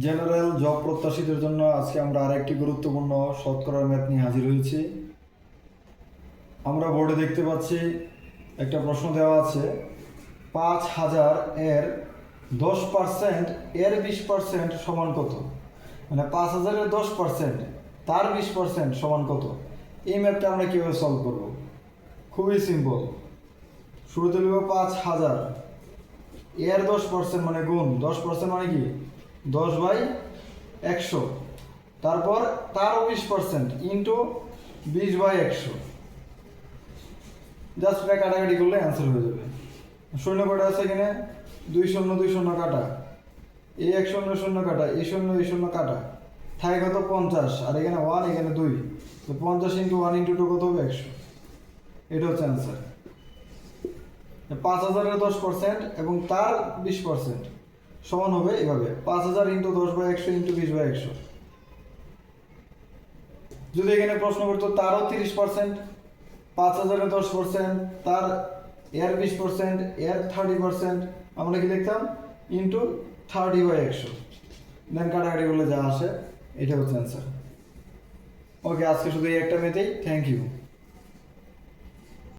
General job প্রত্যাশীদের জন্য আজকে আমরা আরেকটি গুরুত্বপূর্ণ শতকরার ম্যাথ নিয়ে হাজির হয়েছি। আমরা বোর্ডে দেখতে পাচ্ছি, একটা প্রশ্ন দেওয়া আছে, পাঁচ হাজার এর দশ পার্সেন্ট, এর বিশ পার্সেন্ট সমান কত? মানে পাঁচ হাজারের দশ পার্সেন্ট, তার বিশ পার্সেন্ট সমান কত? এই ম্যাথটা আমরা কীভাবে সলভ করব? খুবই সিম্পল শুরুতে লিখব পাঁচ হাজার। এর দশ পার্সেন্ট মানে গুণ, দশ পার্সেন্ট মানে কি? দশ বাই একশো। তারপর তারও বিশ পার্সেন্ট ইন্টু বিশ বাই একশো। জাস্ট এটা কাটাকাটি করলে অ্যান্সার হয়ে যাবে। শূন্য কটা আছে এখানে? দুই শূন্য দুই শূন্য কাটা। এই এক শূন্য শূন্য কাটা। এই শূন্য এই শূন্য কাটা। থাকে কত? পঞ্চাশ। আর এখানে ওয়ান এখানে দুই। তো পঞ্চাশ ইন্টু ওয়ান ইন্টু টু কত হবে? একশো। এটা হচ্ছে অ্যান্সার পাঁচ হাজারের দশ পার্সেন্ট এবং তার বিশ পার্সেন্ট সমান হবে এভাবে। পাঁচ হাজার ইন্টু দশ বাই একশো ইন্টু বিশ বাই একশো। যদি এখানে প্রশ্ন করতো, তারও তিরিশ পার্সেন্ট, পাঁচ হাজারের দশ পার্সেন্ট, তার এর বিশ পার্সেন্ট, এর থার্টি পার্সেন্ট, আমরা কি লিখতাম? ইন্টু থার্টি বাই একশো। দেন কাটাকাটি করলে যা আসে, এটা হচ্ছে অ্যান্সার। ওকে, আজকে শুধু এই একটা মেতেই। Thank you.